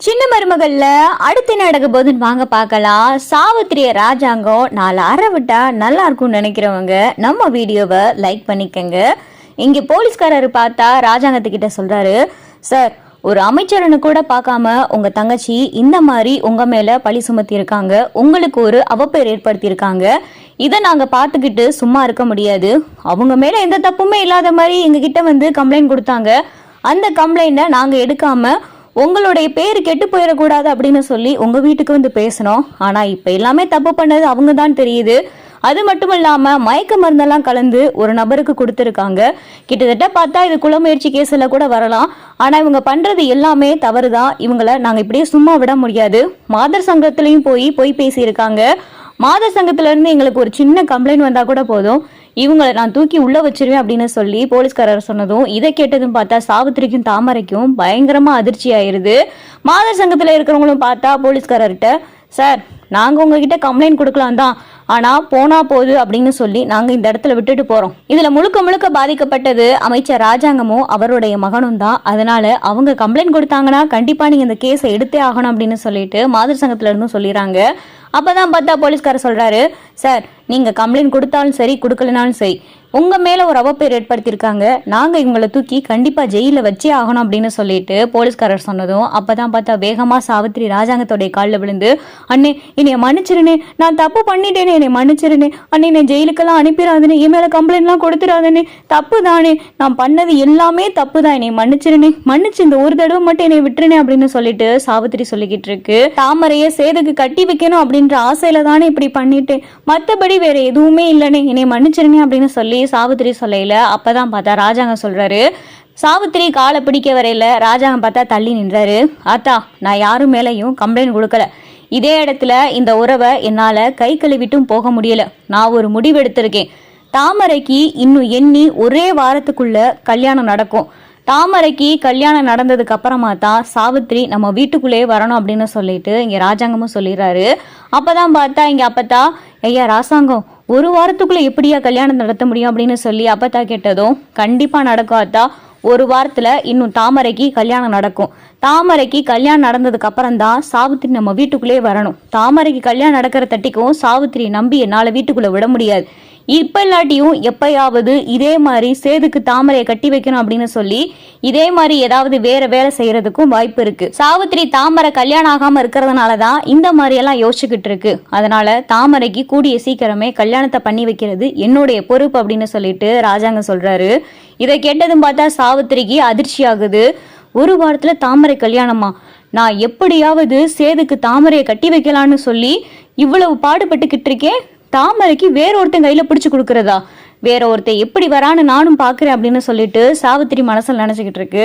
சின்ன மருமகள்ல அடுத்து நடக்க போகுதுன்னு வாங்க பார்க்கலாம். சாவித்திரிய ராஜாங்கம் நாலு அரை விட்டா நல்லா இருக்கும்னு நினைக்கிறவங்க நம்ம வீடியோவை லைக் பண்ணிக்கங்க. இங்க போலீஸ்காரர் பார்த்தா ராஜாங்கத்துக்கிட்ட சொல்றாரு சார் ஒரு அமைச்சரனு கூட பார்க்காம உங்க தங்கச்சி இந்த மாதிரி உங்க மேல பழி சுமத்தி இருக்காங்க உங்களுக்கு ஒரு அவப்பேர் ஏற்படுத்தி இருக்காங்க இதை நாங்க பார்த்துக்கிட்டு சும்மா இருக்க முடியாது. அவங்க மேல எந்த தப்புமே இல்லாத மாதிரி எங்ககிட்ட வந்து கம்ப்ளைண்ட் கொடுத்தாங்க. அந்த கம்ப்ளைண்ட்டை நாங்க எடுக்காம உங்களுடைய பேர் கெட்டு போயிடக்கூடாது அப்படின்னு சொல்லி உங்கள் வீட்டுக்கு வந்து பேசணும். ஆனால் இப்போ எல்லாமே தப்பு பண்ணது அவங்க தான் தெரியுது. அது மட்டும் இல்லாமல் மயக்க மருந்தெல்லாம் கலந்து ஒரு நபருக்கு கொடுத்துருக்காங்க. கிட்டத்தட்ட பார்த்தா இது குளமுயற்சி கேஸில் கூட வரலாம். ஆனால் இவங்க பண்ணுறது எல்லாமே தவறு தான் இவங்கள நாங்கள் இப்படியே சும்மா விட முடியாது. மாதர் சங்கத்துலேயும் போய் போய் பேசியிருக்காங்க. மாதர் சங்கத்திலேருந்து எங்களுக்கு ஒரு சின்ன கம்ப்ளைண்ட் வந்தால் கூட போதும். இவங்களை நான் தூக்கி உள்ள வச்சிருவேன் அப்படின்னு சொல்லி போலீஸ்காரர் சொன்னதும் இதை கேட்டதும் பார்த்தா சாவித்திரிக்கும் தாமரைக்கும் பயங்கரமா அதிர்ச்சி ஆயிருது. மாதர் சங்கத்துல இருக்கிறவங்களும் பார்த்தா போலீஸ்காரர்கிட்ட சார் நாங்க உங்ககிட்ட கம்ப்ளைண்ட் கொடுக்கலாம் தான் ஆனால் போனா போது அப்படின்னு சொல்லி நாங்கள் இந்த இடத்துல விட்டுட்டு போகிறோம் இதில் முழுக்க முழுக்க பாதிக்கப்பட்டது அமைச்சர் ராஜாங்கமும் அவருடைய மகனும் தான். அதனால அவங்க கம்ப்ளைண்ட் கொடுத்தாங்கன்னா கண்டிப்பாக நீங்கள் இந்த கேஸை எடுத்தே ஆகணும் அப்படின்னு சொல்லிட்டு மாதிரி சங்கத்துல சொல்லிடுறாங்க சொல்லிடுறாங்க. அப்பதான் பார்த்தா போலீஸ்காரர் சொல்கிறாரு சார் நீங்கள் கம்ப்ளைண்ட் கொடுத்தாலும் சரி கொடுக்கலனாலும் சரி. உங்க மேல ஒரு அவப்பேர் ஏற்படுத்தியிருக்காங்க. நாங்க இவங்களை தூக்கி கண்டிப்பா ஜெயில வச்சே ஆகணும் அப்படின்னு சொல்லிட்டு போலீஸ்காரர் சொன்னதும் அப்பதான் பார்த்தா வேகமா சாவித்திரி ராஜாங்கத்தோடைய காலில் விழுந்து அண்ணே என்னைய மன்னிச்சிருனே நான் தப்பு பண்ணிட்டேனே என்னை மன்னிச்சிருனே அண்ணே என்னை ஜெயிலுக்கெல்லாம் அனுப்பிடாதனே என் மேல கம்ப்ளைண்ட்லாம் கொடுத்துடாதனே தப்பு தானே நான் பண்ணது எல்லாமே தப்பு தான் என்னை மன்னிச்சிருனே மன்னிச்சு இந்த ஒரு தடவை மட்டும் என்னை விட்டுருனே அப்படின்னு சொல்லிட்டு சாவித்திரி சொல்லிக்கிட்டு இருக்கு. தாமரைய சேதுக்கு கட்டி வைக்கணும் அப்படின்ற ஆசையில தானே இப்படி பண்ணிட்டேன். மத்தபடி வேற எதுவுமே இல்லைனே என்னை மன்னிச்சிருனே அப்படின்னு சொல்லி சாவித்திரி சொல்லையில அப்போதான் பார்த்தா ராஜாங்க சொல்கிறாரு சாவித்திரி காலை பிடிக்க வரையில் ராஜாங்க பார்த்தா தள்ளி நின்றாரு. ஆத்தா நான் யாரும் மேலேயும் கம்ப்ளைண்ட் கொடுக்கல. இதே இடத்துல இந்த உறவை என்னால் கை கழுவிட்டும் போக முடியல. நான் ஒரு முடிவு எடுத்திருக்கேன் தாமரைக்கு இன்னும் எண்ணி ஒரே வாரத்துக்குள்ள கல்யாணம் நடக்கும். தாமரைக்கு கல்யாணம் நடந்ததுக்கு அப்புறமா தான் சாவித்திரி நம்ம வீட்டுக்குள்ளேயே வரணும் அப்படின்னு சொல்லிட்டு இங்கே ராஜாங்கமும் சொல்லிடுறாரு. அப்போதான் பார்த்தா இங்கே அப்பத்தா ஐயா ராசாங்கம் ஒரு வாரத்துக்குள்ளே எப்படியா கல்யாணம் நடத்த முடியும் அப்படின்னு சொல்லி அப்பத்தா கேட்டதும் கண்டிப்பாக நடக்கும் அத்தா ஒரு வாரத்தில் இன்னும் தாமரைக்கு கல்யாணம் நடக்கும். தாமரைக்கு கல்யாணம் நடந்ததுக்கு அப்புறம் தான் சாவித்திரி நம்ம வீட்டுக்குள்ளே வரணும். தாமரைக்கு கல்யாணம் நடக்கிற தட்டிக்கும் சாவித்திரி நம்பி என்னால் வீட்டுக்குள்ளே விட முடியாது. இப்ப இல்லாட்டியும் எப்பயாவது இதே மாதிரி சேதுக்கு தாமரையை கட்டி வைக்கணும் அப்படின்னு சொல்லி இதே மாதிரி ஏதாவது வேற வேலை செய்யறதுக்கும் வாய்ப்பு இருக்கு. சாவித்திரி தாமரை கல்யாணம் ஆகாம இருக்கிறதுனால தான் இந்த மாதிரி எல்லாம் யோசிச்சுக்கிட்டு இருக்கு. அதனால தாமரைக்கு கூடிய சீக்கிரமே கல்யாணத்தை பண்ணி வைக்கிறது என்னுடைய பொறுப்பு அப்படின்னு சொல்லிட்டு ராஜாங்க சொல்றாரு. இதை கேட்டதும் பார்த்தா சாவித்திரிக்கு அதிர்ச்சி ஆகுது ஒரு வாரத்தில் தாமரை கல்யாணமா? நான் எப்படியாவது சேதுக்கு தாமரையை கட்டி வைக்கலான்னு சொல்லி இவ்வளவு பாடுபட்டுக்கிட்டு இருக்கேன். தாமரைக்கு வேற ஒருத்தன் கையில் பிடிச்சி கொடுக்குறதா? வேற ஒருத்தன் எப்படி வரான்னு நானும் பார்க்குறேன் அப்படின்னு சொல்லிட்டு சாவித்திரி மனசில் நினச்சிக்கிட்டு இருக்கு.